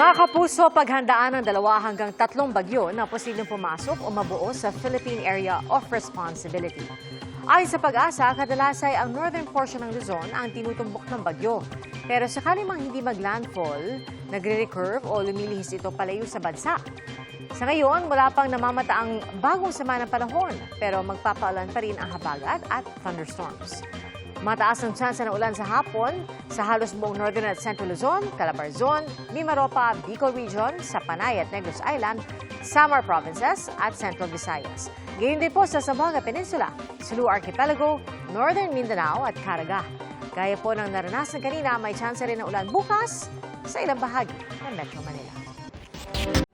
Mga kapuso, paghandaan ng dalawa hanggang tatlong bagyo na posibleng pumasok o mabuo sa Philippine Area of Responsibility. Ayon sa pag-asa, kadalasay ang northern portion ng Luzon ang tinutumbok ng bagyo. Pero sakali mang hindi mag-landfall, nagre-recurve o lumilihis ito palayo sa bansa. Sa ngayon, wala pang namamata ang bagong sama ng panahon, pero magpapaulan pa rin ang habagat at thunderstorms. Mataas ang tsansa ng ulan sa hapon sa halos buong Northern at Central Luzon, Calabarzon, Mimaropa, Bicol Region, sa Panay at Negros Island, Samar Provinces at Central Visayas. Gayon din po sa Zamboanga Peninsula, Sulu Archipelago, Northern Mindanao at Caraga. Gaya po ng naranasan kanina, may tsansa rin ng ulan bukas sa ilang bahagi ng Metro Manila.